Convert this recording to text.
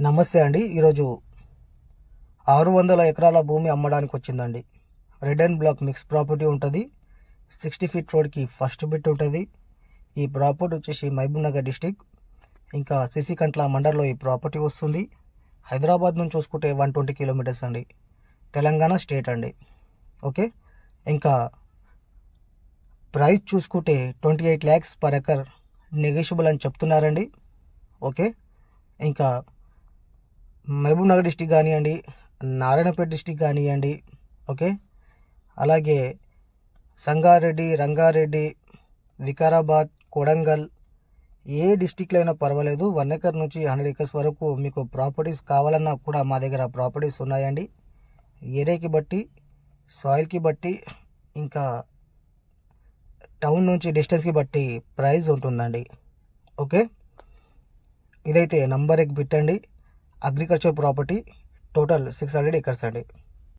నమస్తే అండి. ఈరోజు ఆరు వందల ఎకరాల భూమి అమ్మడానికి వచ్చిందండి. Red and black mix property ఉంటుంది. సిక్స్టీ ఫీట్ రోడ్కి ఫస్ట్ బిట్ ఉంటుంది. ఈ ప్రాపర్టీ వచ్చేసి మహబూబ్ నగర్ డిస్టిక్. ఇంకా సిసికంట్ల మండల్లో ఈ ప్రాపర్టీ వస్తుంది. హైదరాబాద్ నుంచి చూసుకుంటే వన్ ట్వంటీ కిలోమీటర్స్ అండి. తెలంగాణ స్టేట్ అండి. ఓకే? ఇంకా ప్రైస్ చూసుకుంటే twenty eight lakhs per acre negotiable అని చెప్తున్నారండి. ఓకే? ఇంకా మహబూబ్నగర్ డిస్టిక్ కానివ్వండి నారాయణపేట డిస్టిక్ కానివ్వండి ఓకే? అలాగే సంగారెడ్డి రంగారెడ్డి వికారాబాద్ కొడంగల్ ఏ డిస్టిక్లో అయినా పర్వాలేదు. వన్ ఎకర్ నుంచి హండ్రెడ్ ఎకర్స్ వరకు మీకు ప్రాపర్టీస్ కావాలన్నా కూడా మా దగ్గర ప్రాపర్టీస్ ఉన్నాయండి. ఏరియాకి బట్టి సాయిల్కి బట్టి ఇంకా టౌన్ నుంచి డిస్టెన్స్కి బట్టి ప్రైస్ ఉంటుందండి. ఓకే? ఇదైతే నంబర్కి పెట్టండి. Agriculture property total six hundred acres అండి.